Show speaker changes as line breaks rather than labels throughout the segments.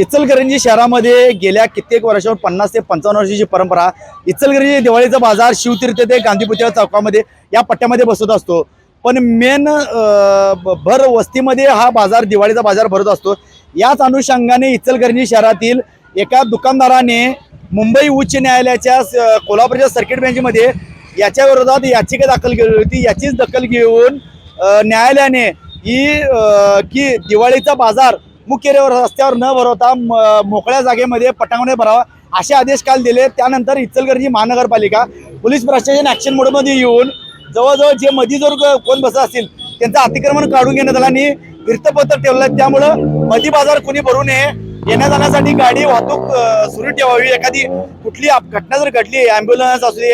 इचलकरंजी शहरामध्ये गेल्या कित्येक वर्षावर पन्नास ते पंचावन्न वर्षाची परंपरा. इचलकरंजी दिवाळीचा बाजार शिवतीर्थ ते गांधीपुतळा चौकामध्ये या पट्ट्यामध्ये बसत असतो. पण मेन भर वस्तीमध्ये हा बाजार दिवाळीचा बाजार भरत असतो. याच अनुषंगाने इचलकरंजी शहरातील एका दुकानदाराने मुंबई उच्च न्यायालयाच्या स- कोल्हापूरच्या सर्किट बेंचमध्ये याच्या विरोधात याचिका दाखल केली होती. याचीच दखल घेऊन न्यायालयाने ही की दिवाळीचा बाजार मुख्य रस्त्यावर न भरवता म- मोकळ्या जागेमध्ये पटांगणे भरावा असे आदेश काल दिले. त्यानंतर इचलकरंजी महानगरपालिका पोलीस प्रशासन ॲक्शन मोडमध्ये येऊन जवळजवळ जे मधी जर कोण बसत असतील त्यांचं अतिक्रमण काढून घेण्यात आलं आणि वृत्तपत्र ठेवलं. आहे. त्यामुळं मधी बाजार कोणी भरू नये येण्या जाण्यासाठी गाडी वाहतूक सुरू ठेवावी. एखादी कुठली घटना जर घडली ॲम्ब्युलन्स असू दे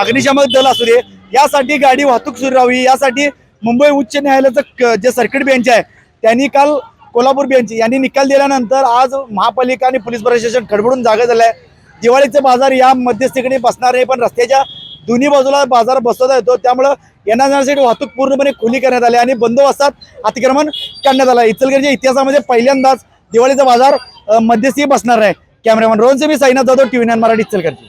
अग्निशामक दल असू दे यासाठी गाडी वाहतूक सुरू राहावी. यासाठी मुंबई उच्च न्यायालयाचं जे सर्किट बेंच आहे त्यांनी काल कोल्हापूर यांची यांनी निकाल दिल्यानंतर आज महापालिका आणि पोलीस प्रशासन खडबडून जागा झालं आहे दिवाळीचे बाजार या मध्यस्थीकडे बसणार नाही पण रस्त्याच्या दोन्ही बाजूला बाजार बसवता येतो त्यामुळं येण्या जाण्यासाठी वाहतूक पूर्णपणे खुली करण्यात आली आणि बंदोबस्तात अतिक्रमण करण्यात आलं. इचलकरंजी इतिहासामध्ये पहिल्यांदाच दिवाळीचा बाजार मध्यस्थी बसणार आहे. कॅमेरामॅन रोहन मी साईनाथ जाधव टीव्ही नाईन मराठी इचलकरंजी.